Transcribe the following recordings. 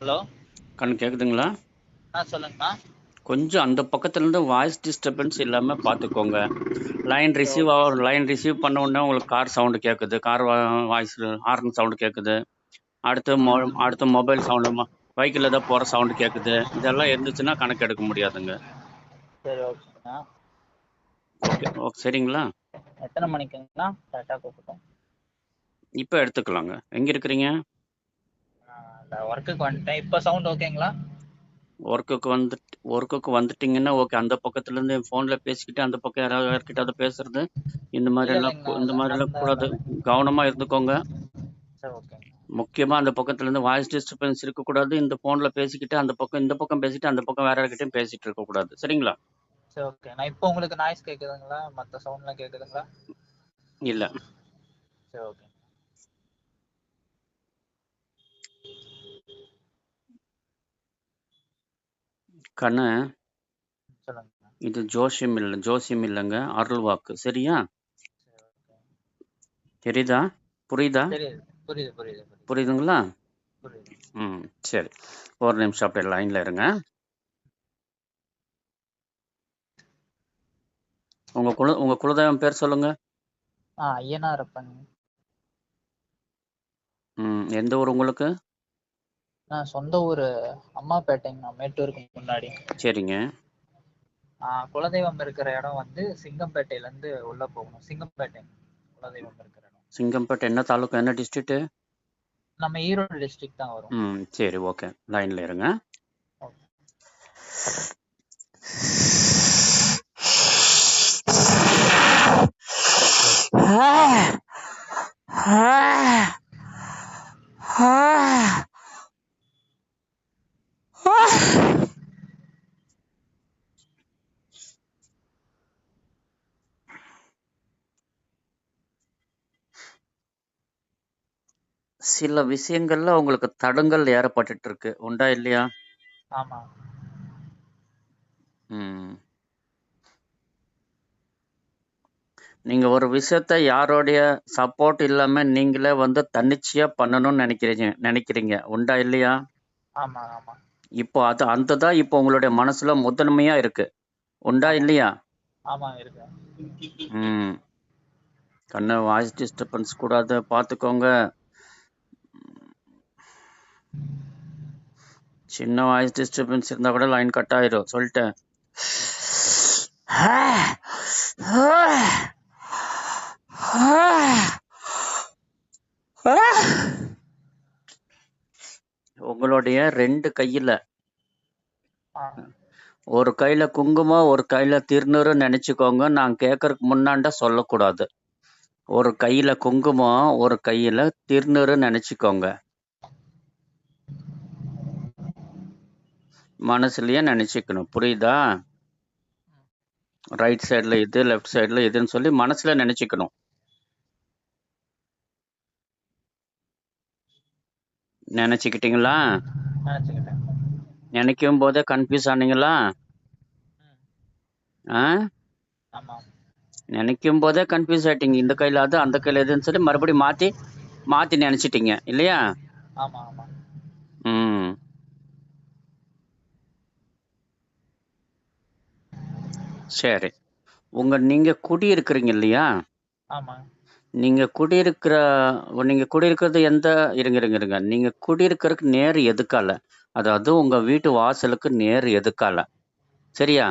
Hello? கண் கேக்குதுங்களா? ஆ சொல்லுங்கண்ணா கொஞ்சம் அந்த பக்கத்துல இருந்து வாய்ஸ் டிஸ்டர்பன்ஸ் இல்லாம பாத்துக்கோங்க. லைன் ரிசீவ் ஆகும் லைன் ரிசீவ் பண்ண உடனே உங்களுக்கு கார் சவுண்டு கேக்குது. கார் வாய்ஸ் ஹார்ன் சவுண்டு கேக்குது. அடுத்து மொ- அடுத்து மொபைல் சவுண்டு பைக்கில் ஏதோ போகிற சவுண்டு கேட்குது இதெல்லாம் இருந்துச்சுன்னா கணக்கு எடுக்க முடியாதுங்க. சரி ஓகேண்ணா ஓகே ஓகே சரிங்களா? எத்தனை மணிக்குங்கண்ணா கரெக்டாக கூப்பிட்டோம் இப்போ எடுத்துக்கலாங்க. எங்கே இருக்கிறீங்க? ஒர்க்குக்கு வந்துட்டேன் இப்போ சவுண்ட் ஓகேங்களா ஒர்க்குக்கு வந்துட்டு ஒர்க்குக்கு வந்துட்டீங்கன்னா ஓகே அந்த பக்கத்துல இருந்து ஃபோனில் பேசிக்கிட்டு அந்த பக்கம் யாராவது யார்கிட்ட பேசுறது இந்த மாதிரி எல்லாம் இந்த மாதிரி எல்லாம் கூடாது. கவனமா இருந்துக்கோங்க. முக்கியமா அந்த பக்கத்துல இருந்து வாய்ஸ் டிஸ்டர்பன்ஸ் இருக்கக்கூடாது. இந்த போன்ல பேசிக்கிட்டு அந்த பக்கம் இந்த பக்கம் பேசிட்டு அந்த பக்கம் வேற யார்கிட்டயும் பேசிட்டு இருக்கக்கூடாது. சரிங்களா? சரி ஓகே நான் இப்போ உங்களுக்கு நாய்ஸ் கேட்குதுங்களா மற்ற சவுண்ட்லாம் கேட்குதுங்களா இல்ல. சரி ஓகே கண்ணு. இது ஜோசியம் இல்லை ஜோசியம் இல்லைங்க அருள் வாக்கு. சரியா? தெரியுதா? புரியுதா? புரியுது புரியுது புரியுது. புரியுதுங்களா? புரியுது. ம் சரி. ஒரு நிமிஷம் அப்படியே லைன்ல இருங்க. உங்க குல உங்க குலதெய்வம் பேர் சொல்லுங்க. ஆ ஐயனாரப்பன் ம் எந்த ஊர் உங்களுக்கு? நான் சொந்த ஊர் அம்மாப்பேட்டைங்கண்ணா மேட்டூருக்கு முன்னாடி. சரிங்க. குலதெய்வம் இருக்கிற இடம் வந்து சிங்கம்பேட்டையிலேருந்து உள்ளே போகணும். சிங்கம்பேட்டை குலதெய்வம் இருக்கிற இடம். சிங்கம்பேட்டை என்ன தாலுக்கா? என்ன டிஸ்ட்ரிக்ட் நம்ம ஈரோடு டிஸ்ட்ரிக்ட் தான் வரும். ம் சரி ஓகே லைன்ல இருங்க. ஓகே சில விஷயங்கள்ல உங்களுக்கு தடங்கள் ஏற்பட்டுட்டு இருக்கு உண்டா இல்லையா? ஆமா. ம். நீங்க ஒரு விஷயத்த யாரோடைய சப்போர்ட் இல்லாம நீங்களே வந்து தன்னிச்சையா பண்ணணும்னு நினைக்கிறீங்க நினைக்கிறீங்க. உண்டா இல்லையா? ஆமா ஆமா. இப்போ அது அந்த தான் இப்போ உங்களுடைய மனசுல முதன்மையா இருக்கு. உண்டா இல்லையா? ஆமா இருக்கு. ம். கண்ணு வாய்ஸ் டிஸ்டர்பன்ஸ் கூடாது. பார்த்துக்கோங்க. சின்ன வாய்ஸ் டிஸ்டர்பன்ஸ் இருந்தா கூட லைன் கட் ஆயிரும். சொல்லிட்டேன். உங்களுடைய ரெண்டு கையில ஒரு கையில குங்குமம் ஒரு கையில திருநூறு நினைச்சுக்கோங்க. நான் கேட்கறதுக்கு முன்னாண்ட சொல்லக்கூடாது. ஒரு கையில குங்குமம் ஒரு கையில திருநூறு நினைச்சுக்கோங்க. மனசுலயே நினைச்சுக்கணும். புரியுதா? ரைட் சைடுல இது லெஃப்ட் சைடுல இதுன்னு சொல்லி மனசுல நினைச்சுக்கணும். நினைச்சுக்கிட்டீங்களா? நினைக்கும் போதே கன்ஃபியூஸ் ஆனீங்களா? ஆ? நினைக்கும் போதே கன்ஃபியூஸ் ஆயிட்டீங்க. இந்த கையில அது அந்த கையில இதுன்னு சொல்லி மறுபடியும் மாத்தி மாத்தி நினைச்சிட்டீங்க. இல்லையா? ஆமா ஆமா. சரி. உங்க நீங்க குடி இருக்கிறீங்க இல்லையா? ஆமா. நீங்க குடியிருக்கிற நீங்க குடியிருக்கிறது எந்த இருங்க இருங்க இருங்க. நீங்க குடியிருக்கிறதுக்கு நேர் எதுக்கால? அதாவது உங்க வீட்டு வாசலுக்கு நேர் எதுக்கால? சரியா?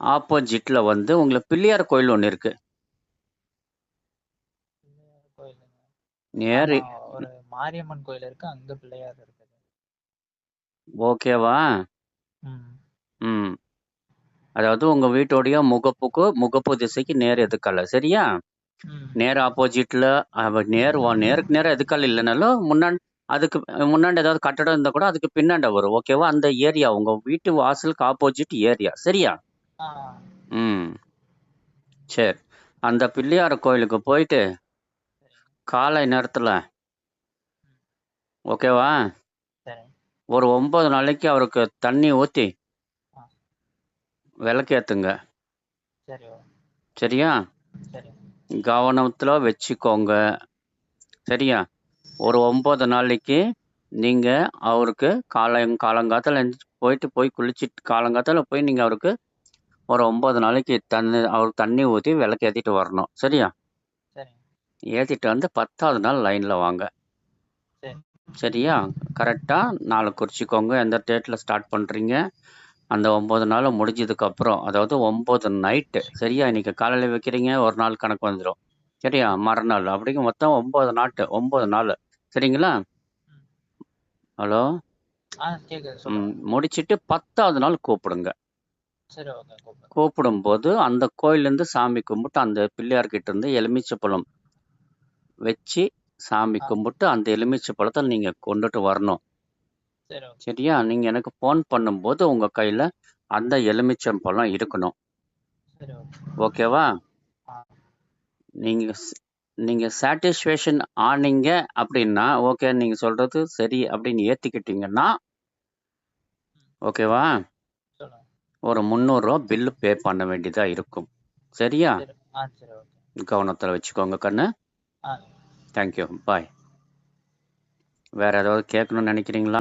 ஆப்போசிட்ல வந்து உங்களுக்கு பிள்ளையார் கோயில் ஒன்று இருக்கு. நேர் ஒரு மாரியம்மன் கோயில் இருக்கு. அங்க பிள்ளையார் இருக்குது. ஓகேவா? ம். அதாவது உங்க வீட்டோடைய முகப்புக்கு முகப்பு திசைக்கு நேர் எதுக்கால சரியா? நேர் ஆப்போசிட்ல நேர் நேருக்கு நேரம் எதுக்கால இல்லைனாலும் முன்னாடி அதுக்கு முன்னாடி ஏதாவது கட்டடம் இருந்தா கூட அதுக்கு பின்னாண்ட வரும் ஓகேவா? அந்த ஏரியா உங்க வீட்டு வாசலுக்கு ஆப்போசிட் ஏரியா சரியா? ம். சரி. அந்த பிள்ளையார் கோயிலுக்கு போயிட்டு காலை நேரத்துல ஓகேவா? ஒரு ஒன்பது நாளைக்கு அவருக்கு தண்ணி ஊத்தி ஆ விளக்கேத்துங்க. சரி சரியா? சரி. கவனத்துல வச்சுக்கோங்க. சரியா? ஒரு ஒன்பது நாளைக்கு நீங்க அவருக்கு காலம் காலங்காத்தால போயிட்டு போய் குளிச்சிட்டு காலங்காத்தால போய் நீங்க அவருக்கு ஒரு ஒன்பது நாளைக்கு தண்ணி அவருக்கு தண்ணி ஊற்றி விளக்கு ஏற்றிட்டு வரணும். சரியா? ஏற்றிட்டு வந்து பத்தாவது நாள் லைனில் வாங்க. சரி. சரியா? கரெக்டாக நாளை குறிச்சிக்கோங்க. எந்த டேட்டில் ஸ்டார்ட் பண்ணுறீங்க அந்த ஒம்பது நாள் முடிஞ்சதுக்கு அப்புறம் அதாவது ஒம்பது நைட்டு சரியா இன்னைக்கு காலையில் வைக்கிறீங்க ஒரு நாள் கணக்கு வந்துடும் சரியா? மறுநாள். அப்படிங்க மொத்தம் ஒம்பது நாட்டு ஒம்பது நாள். சரிங்களா. ஹலோ? முடிச்சிட்டு பத்தாவது நாள் கூப்பிடுங்க. கூப்பிடும்போது அந்த கோயிலேருந்து சாமி கும்பிட்டு அந்த பிள்ளையார்கிட்ட இருந்து எலுமிச்சை வச்சு சாமி கும்பிட்டு அந்த எலுமிச்சை பழத்தை நீங்கள் கொண்டுட்டு வரணும். சரியா? நீங்கள் எனக்கு ஃபோன் பண்ணும்போது உங்கள் கையில் அந்த எலுமிச்சம் பழம் இருக்கணும் ஓகேவா? ஆ. நீங்கள் நீங்கள் சாட்டிஸ்ஃபேக்ஷன் ஆனீங்க அப்படின்னா ஓகே நீங்கள் சொல்கிறது சரி அப்படின்னு ஏற்றுக்கிட்டீங்கன்னா ம். ஓகேவா? ஒரு முந்நூறுரூவா பில்லு பே பண்ண வேண்டியதாக இருக்கும். சரியா? கவனத்தில் வச்சுக்கோங்க கண்ணு. தேங்க்யூ பாய் வேறு ஏதாவது கேட்கணும்னு நினைக்கிறீங்களா?